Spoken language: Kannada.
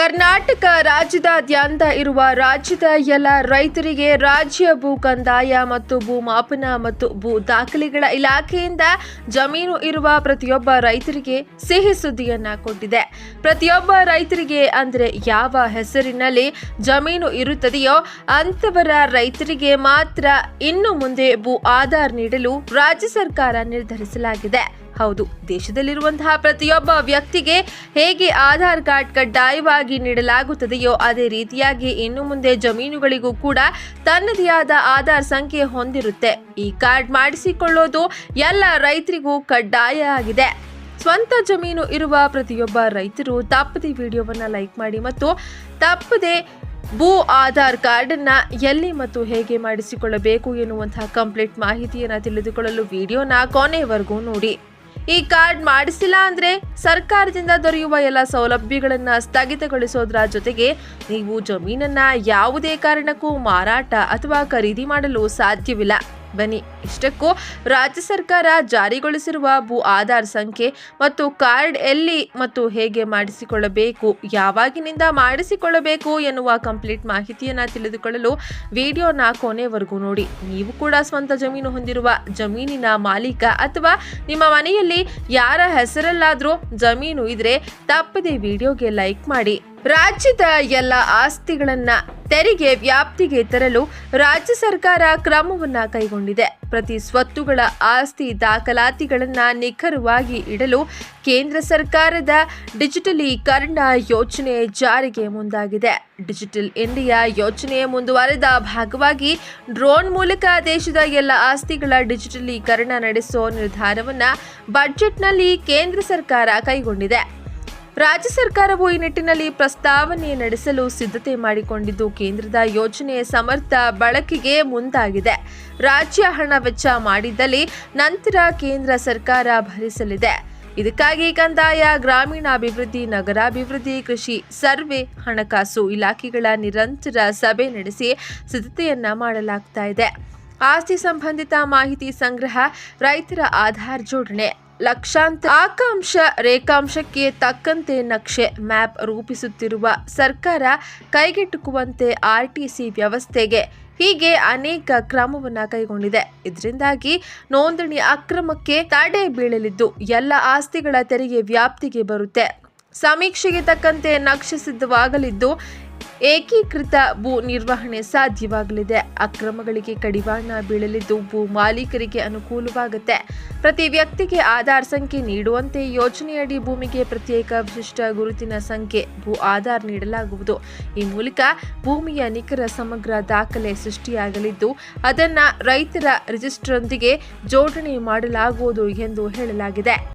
ಕರ್ನಾಟಕ ರಾಜ್ಯದಾದ್ಯಂತ ಇರುವ ರಾಜ್ಯದ ಎಲ್ಲ ರೈತರಿಗೆ ರಾಜ್ಯ ಭೂ ಕಂದಾಯ ಮತ್ತು ಭೂ ಮಾಪನ ಮತ್ತು ಭೂ ದಾಖಲೆಗಳ ಇಲಾಖೆಯಿಂದ ಜಮೀನು ಇರುವ ಪ್ರತಿಯೊಬ್ಬ ರೈತರಿಗೆ ಸಿಹಿ ಸುದ್ದಿಯನ್ನ ಕೊಟ್ಟಿದೆ. ಪ್ರತಿಯೊಬ್ಬ ರೈತರಿಗೆ ಅಂದರೆ ಯಾವ ಹೆಸರಿನಲ್ಲಿ ಜಮೀನು ಇರುತ್ತದೆಯೋ ಅಂತವರ ರೈತರಿಗೆ ಮಾತ್ರ ಇನ್ನು ಮುಂದೆ ಭೂ ಆಧಾರ್ ನೀಡಲು ರಾಜ್ಯ ಸರ್ಕಾರ ನಿರ್ಧರಿಸಲಾಗಿದೆ. ಹೌದು, ದೇಶದಲ್ಲಿರುವಂತಹ ಪ್ರತಿಯೊಬ್ಬ ವ್ಯಕ್ತಿಗೆ ಹೇಗೆ ಆಧಾರ್ ಕಾರ್ಡ್ ಕಡ್ಡಾಯವಾಗಿ ನೀಡಲಾಗುತ್ತದೆಯೋ ಅದೇ ರೀತಿಯಾಗಿ ಇನ್ನು ಮುಂದೆ ಜಮೀನುಗಳಿಗೂ ಕೂಡ ತನ್ನದೇ ಆದ ಆಧಾರ್ ಸಂಖ್ಯೆ ಹೊಂದಿರುತ್ತೆ. ಈ ಕಾರ್ಡ್ ಮಾಡಿಸಿಕೊಳ್ಳೋದು ಎಲ್ಲ ರೈತರಿಗೂ ಕಡ್ಡಾಯ ಆಗಿದೆ. ಸ್ವಂತ ಜಮೀನು ಇರುವ ಪ್ರತಿಯೊಬ್ಬ ರೈತರು ತಪ್ಪದೆ ವಿಡಿಯೋವನ್ನು ಲೈಕ್ ಮಾಡಿ ಮತ್ತು ತಪ್ಪದೆ ಭೂ ಆಧಾರ್ ಕಾರ್ಡ್ ಅನ್ನ ಎಲ್ಲಿ ಮತ್ತು ಹೇಗೆ ಮಾಡಿಸಿಕೊಳ್ಳಬೇಕು ಎನ್ನುವಂತಹ ಕಂಪ್ಲೀಟ್ ಮಾಹಿತಿಯನ್ನು ತಿಳಿದುಕೊಳ್ಳಲು ವಿಡಿಯೋನ ಕೊನೆವರೆಗೂ ನೋಡಿ. ಈ ಕಾರ್ಡ್ ಮಾಡಿಸಿಲ್ಲ ಅಂದ್ರೆ ಸರ್ಕಾರದಿಂದ ದೊರೆಯುವ ಎಲ್ಲ ಸೌಲಭ್ಯಗಳನ್ನ ಸ್ಥಗಿತಗೊಳಿಸೋದ್ರ ಜೊತೆಗೆ ನೀವು ಜಮೀನನ್ನ ಯಾವುದೇ ಕಾರಣಕ್ಕೂ ಮಾರಾಟ ಅಥವಾ ಖರೀದಿ ಮಾಡಲು ಸಾಧ್ಯವಿಲ್ಲ. ಬನ್ನಿ. ಇಷ್ಟಕ್ಕೂ ರಾಜ್ಯ ಸರ್ಕಾರ ಜಾರಿಗೊಳಿಸಿರುವ ಭೂ ಆಧಾರ್ ಸಂಖ್ಯೆ ಮತ್ತು ಕಾರ್ಡ್ ಎಲ್ಲಿ ಮತ್ತು ಹೇಗೆ ಮಾಡಿಸಿಕೊಳ್ಳಬೇಕು, ಯಾವಾಗಿನಿಂದ ಮಾಡಿಸಿಕೊಳ್ಳಬೇಕು ಎನ್ನುವ ಕಂಪ್ಲೀಟ್ ಮಾಹಿತಿಯನ್ನು ತಿಳಿದುಕೊಳ್ಳಲು ವಿಡಿಯೋನ ಕೊನೆವರೆಗೂ ನೋಡಿ. ನೀವು ಕೂಡ ಸ್ವಂತ ಜಮೀನು ಹೊಂದಿರುವ ಜಮೀನಿನ ಮಾಲೀಕ ಅಥವಾ ನಿಮ್ಮ ಮನೆಯಲ್ಲಿ ಯಾರ ಹೆಸರಲ್ಲಾದರೂ ಜಮೀನು ಇದ್ರೆ ತಪ್ಪದೆ ವಿಡಿಯೋಗೆ ಲೈಕ್ ಮಾಡಿ. ರಾಜ್ಯದ ಎಲ್ಲ ಆಸ್ತಿಗಳನ್ನ ತೆರಿಗೆ ವ್ಯಾಪ್ತಿಗೆ ತರಲು ರಾಜ್ಯ ಸರ್ಕಾರ ಕ್ರಮವನ್ನು ಕೈಗೊಂಡಿದೆ. ಪ್ರತಿ ಸ್ವತ್ತುಗಳ ಆಸ್ತಿ ದಾಖಲಾತಿಗಳನ್ನು ನಿಖರವಾಗಿ ಇಡಲು ಕೇಂದ್ರ ಸರ್ಕಾರದ ಡಿಜಿಟಲೀಕರಣ ಯೋಜನೆ ಜಾರಿಗೆ ಮುಂದಾಗಿದೆ. ಡಿಜಿಟಲ್ ಇಂಡಿಯಾ ಯೋಜನೆಯ ಮುಂದುವರೆದ ಭಾಗವಾಗಿ ಡ್ರೋನ್ ಮೂಲಕ ದೇಶದ ಎಲ್ಲ ಆಸ್ತಿಗಳ ಡಿಜಿಟಲೀಕರಣ ನಡೆಸೋ ನಿರ್ಧಾರವನ್ನು ಬಜೆಟ್ನಲ್ಲಿ ಕೇಂದ್ರ ಸರ್ಕಾರ ಕೈಗೊಂಡಿದೆ. ರಾಜ್ಯ ಸರ್ಕಾರವು ಈ ನಿಟ್ಟಿನಲ್ಲಿ ಪ್ರಸ್ತಾವನೆ ನಡೆಸಲು ಸಿದ್ಧತೆ ಮಾಡಿಕೊಂಡಿದ್ದು, ಕೇಂದ್ರದ ಯೋಜನೆ ಸಮರ್ಥ ಬಳಕೆಗೆ ಮುಂದಾಗಿದೆ. ರಾಜ್ಯ ಹಣ ವೆಚ್ಚ ಮಾಡಿದ್ದಲ್ಲಿ ನಂತರ ಕೇಂದ್ರ ಸರ್ಕಾರ ಭರಿಸಲಿದೆ. ಇದಕ್ಕಾಗಿ ಕಂದಾಯ, ಗ್ರಾಮೀಣಾಭಿವೃದ್ಧಿ, ನಗರಾಭಿವೃದ್ಧಿ, ಕೃಷಿ ಸರ್ವೆ, ಹಣಕಾಸು ಇಲಾಖೆಗಳ ನಿರಂತರ ಸಭೆ ನಡೆಸಿ ಸಿದ್ಧತೆಯನ್ನ ಮಾಡಲಾಗ್ತಾ ಇದೆ. ಆಸ್ತಿ ಸಂಬಂಧಿತ ಮಾಹಿತಿ ಸಂಗ್ರಹ, ರೈತರ ಆಧಾರ್ ಜೋಡಣೆ. ಲಕ್ಷಾಂತರ ಆಕಾಂಕ್ಷ, ರೇಖಾಂಶಕ್ಕೆ ತಕ್ಕಂತೆ ನಕ್ಷೆ ಮ್ಯಾಪ್ ರೂಪಿಸುತ್ತಿರುವ ಸರ್ಕಾರ ಕೈಗೆಟುಕುವಂತೆ ಆರ್ಟಿಸಿ ವ್ಯವಸ್ಥೆಗೆ ಹೀಗೆ ಅನೇಕ ಕ್ರಮವನ್ನು ಕೈಗೊಂಡಿದೆ. ಇದರಿಂದಾಗಿ ನೋಂದಣಿ ಅಕ್ರಮಕ್ಕೆ ತಡೆ ಬೀಳಲಿದ್ದು, ಎಲ್ಲ ಆಸ್ತಿಗಳ ತೆರಿಗೆ ವ್ಯಾಪ್ತಿಗೆ ಬರುತ್ತೆ. ಸಮೀಕ್ಷೆಗೆ ತಕ್ಕಂತೆ ನಕ್ಷೆ ಸಿದ್ಧವಾಗಲಿದ್ದು ಏಕೀಕೃತ ಭೂ ನಿರ್ವಹಣೆ ಸಾಧ್ಯವಾಗಲಿದೆ. ಅಕ್ರಮಗಳಿಗೆ ಕಡಿವಾಣ ಬೀಳಲಿದ್ದು ಭೂ ಮಾಲೀಕರಿಗೆ ಅನುಕೂಲವಾಗುತ್ತೆ. ಪ್ರತಿ ವ್ಯಕ್ತಿಗೆ ಆಧಾರ್ ಸಂಖ್ಯೆ ನೀಡುವಂತೆ ಯೋಜನೆಯಡಿ ಭೂಮಿಗೆ ಪ್ರತ್ಯೇಕ ವಿಶಿಷ್ಟ ಗುರುತಿನ ಸಂಖ್ಯೆ, ಭೂ ಆಧಾರ್ ನೀಡಲಾಗುವುದು. ಈ ಮೂಲಕ ಭೂಮಿಯ ನಿಖರ ಸಮಗ್ರ ದಾಖಲೆ ಸೃಷ್ಟಿಯಾಗಲಿದ್ದು, ಅದನ್ನು ರೈತರ ರಿಜಿಸ್ಟರ್ನೊಂದಿಗೆ ಜೋಡಣೆ ಮಾಡಲಾಗುವುದು ಎಂದು ಹೇಳಲಾಗಿದೆ.